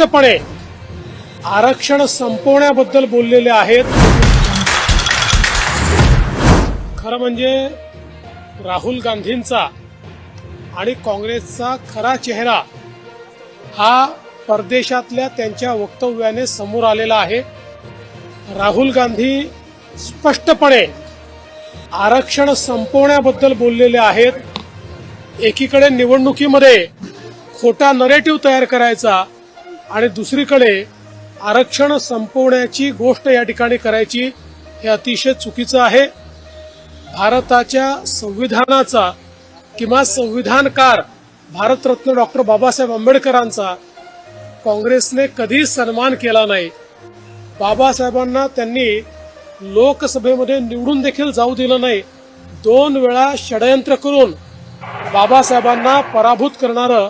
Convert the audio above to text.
स्पष्टपणे आरक्षण संपवण्याबद्दल बोललेले आहेत. खरं म्हणजे राहुल गांधींचा आणि काँग्रेसचा खरा चेहरा हा परदेशातल्या त्यांच्या वक्तव्याने समोर आलेला आहे. राहुल गांधी स्पष्टपणे आरक्षण संपवण्याबद्दल बोललेले आहेत. एकीकडे निवडणुकीमध्ये खोटा नरेटिव्ह तयार करायचा आणि दुसरीकडे आरक्षण संपवण्याची गोष्ट या ठिकाणी करायची हे अतिशय चुकीचं आहे. भारताच्या संविधानाचा किंवा संविधानकार भारतरत्न डॉक्टर बाबासाहेब आंबेडकरांचा काँग्रेसने कधी सन्मान केला नाही. बाबासाहेबांना त्यांनी लोकसभेमध्ये निवडून देखील जाऊ दिलं नाही. दोन वेळा षडयंत्र करून बाबासाहेबांना पराभूत करणारं